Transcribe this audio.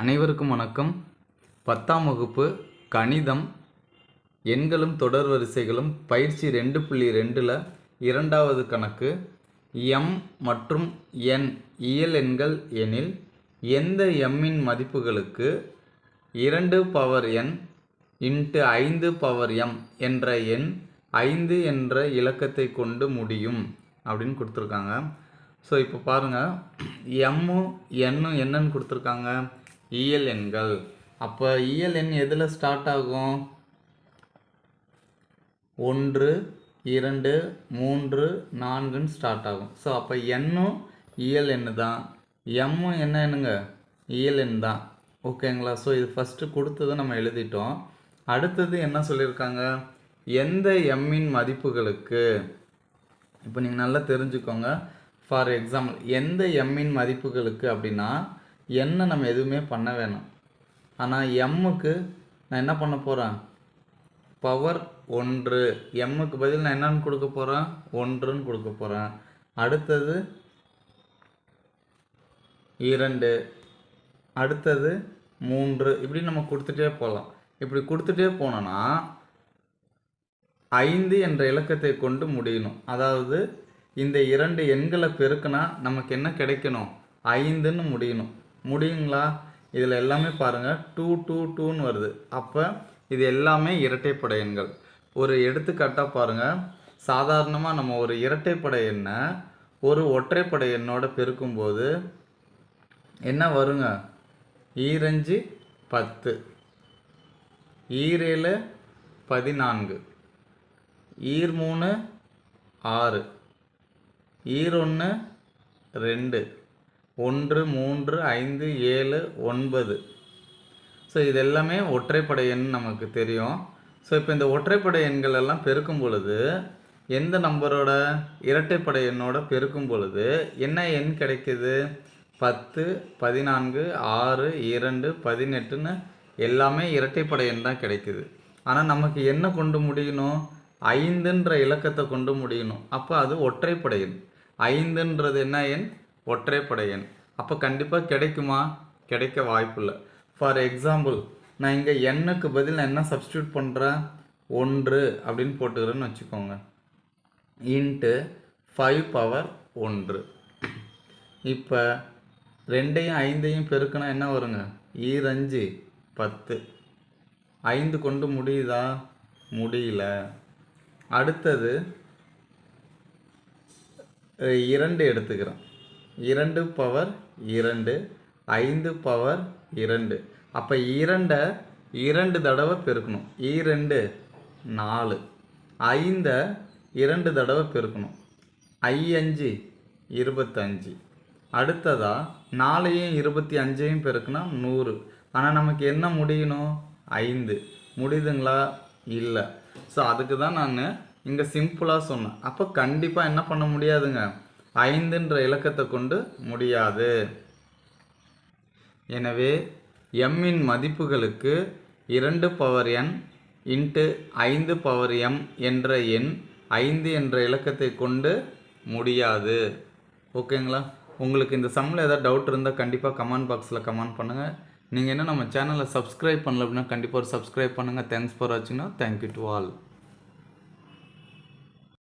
அனைவருக்கும் வணக்கம். பத்தாம் வகுப்பு கணிதம் எண்களும் தொடர் வரிசைகளும் பயிற்சி ரெண்டு புள்ளி ரெண்டில் இரண்டாவது கணக்கு. எம் மற்றும் என் இயல் எண்கள் எனில் எந்த எம்மின் மதிப்புகளுக்கு இரண்டு பவர் என் இன்ட்டு ஐந்து பவர் எம் என்ற எண் ஐந்து என்ற இலக்கத்தை கொண்டு முடியும் அப்படின்னு கொடுத்துருக்காங்க. ஸோ இப்போ பாருங்கள் எம்மும் எண்ணும் என்னன்னு கொடுத்துருக்காங்க. இயல் எண்கள். அப்போ இயல் எண் எதில் ஸ்டார்ட் ஆகும்? ஒன்று இரண்டு மூன்று நான்குன்னு ஸ்டார்ட் ஆகும். ஸோ அப்போ எண்ணும் இயல் எண்ணு தான் எம்மும் என்ன எண்ணுங்க? இயல் எண் தான். ஓகேங்களா ஸோ இது ஃபஸ்ட்டு கொடுத்தது நம்ம எழுதிட்டோம். அடுத்தது என்ன சொல்லியிருக்காங்க? எந்த எம்மின் மதிப்புகளுக்கு? இப்போ நீங்கள் நல்லா தெரிஞ்சுக்கோங்க. ஃபார் எக்ஸாம்பிள் எந்த எம்மின் மதிப்புகளுக்கு அப்படின்னா என்ன நம்ம எதுவுமே பண்ண வேணாம். ஆனால் எம்முக்கு நான் என்ன பண்ண போகிறேன் பவர் ஒன்று. எம்முக்கு பதில் நான் என்னன்னு கொடுக்க போகிறேன் ஒன்றுன்னு கொடுக்க போகிறேன் அடுத்தது இரண்டு. அடுத்தது மூன்று. இப்படி நம்ம கொடுத்துட்டே போகலாம் இப்படி கொடுத்துட்டே போனோன்னா ஐந்து என்ற இலக்கத்தை கொண்டு முடியணும். அதாவது இந்த இரண்டு எண்களை பெருக்குனா நமக்கு என்ன கிடைக்கணும்? ஐந்துன்னு முடியணும். முடியுங்களா? இதில் எல்லாமே பாருங்கள் டூ டூ டூன்னு வருது. அப்போ இது எல்லாமே இரட்டைப்படை எண்கள். ஒரு எடுத்துக்காட்டாக பாருங்கள் சாதாரணமாக நம்ம ஒரு இரட்டைப்படை எண்ணை ஒரு ஒற்றைப்படை எண்ணோட பெருக்கும்போது என்ன வருங்க? ஈரஞ்சு பத்து. ஈரேழு பதினான்கு. ஈர் மூணு ஆறு. ஈரொன்று ரெண்டு. ஒன்று மூன்று ஐந்து ஏழு ஒன்பது. ஸோ இது எல்லாமே ஒற்றைப்படை எண் நமக்கு தெரியும். ஸோ இப்போ இந்த ஒற்றைப்படை எண்கள் எல்லாம் பெருக்கும் பொழுது எந்த நம்பரோட இரட்டைப்படை எண்ணோட பெருக்கும் பொழுது என்ன எண் கிடைக்கிது? பத்து பதினான்கு ஆறு இரண்டு பதினெட்டுன்னு எல்லாமே இரட்டைப்படை எண் தான் கிடைக்குது. ஆனால் நமக்கு என்ன கொண்டு முடியணும்? ஐந்துன்ற இலக்கத்தை கொண்டு முடியணும். அப்போ அது ஒற்றைப்படை எண். ஐந்துன்றது என்ன எண்? ஒற்றைப்படை எண். அப்போ கண்டிப்பாக கிடைக்குமா? கிடைக்க வாய்ப்பில்லை. ஃபார் எக்ஸாம்பிள் நான் இங்கே எண்ணுக்கு பதில் நான் என்ன சப்ஸ்டியூட் பண்ணுறேன் ஒன்று அப்படின்னு போட்டுக்கிறேன்னு வச்சுக்கோங்க. இன்ட்டு ஃபைவ் பவர் ஒன்று. இப்போ ரெண்டையும் ஐந்தையும் பெருக்கினா என்ன வருங்க? ஈரஞ்சு பத்து. ஐந்து கொண்டு முடியுதா? முடியல. அடுத்தது இரண்டு எடுத்துக்கிறேன். இரண்டு பவர் இரண்டு ஐந்து பவர் இரண்டு. அப்போ இரண்டை இரண்டு தடவை பெருக்கணும். இரண்டு நாலு. ஐந்தை இரண்டு தடவை பெருக்கணும். ஐயஞ்சு இருபத்தஞ்சு. அடுத்ததாக நாலையும் இருபத்தி அஞ்சையும் பெருக்குனா நூறு. ஆனால் நமக்கு என்ன முடியணும்? ஐந்து. முடியுதுங்களா? இல்லை. ஸோ அதுக்கு தான் நான் இங்கே சிம்பிளாக சொன்னேன். அப்போ கண்டிப்பாக என்ன பண்ண முடியாதுங்க? ஐந்துன்ற இலக்கத்தை கொண்டு முடியாது. எனவே எம்மின் மதிப்புகளுக்கு இரண்டு பவர் என் இன்ட்டு ஐந்து பவர் எம் என்ற எண் ஐந்து என்ற இலக்கத்தை கொண்டு முடியாது. ஓகேங்களா? உங்களுக்கு இந்த சம்மில் ஏதாவது டவுட் இருந்தால் கண்டிப்பாக கமெண்ட் பாக்ஸில் கமெண்ட் பண்ணுங்கள் நீங்கள் என்ன நம்ம சேனலை சப்ஸ்கிரைப் பண்ணல அப்படின்னா கண்டிப்பாக ஒரு சப்ஸ்கிரைப் பண்ணுங்கள் தேங்க்ஸ் ஃபார் வாட்சிங்னா தேங்க்யூ டு ஆல்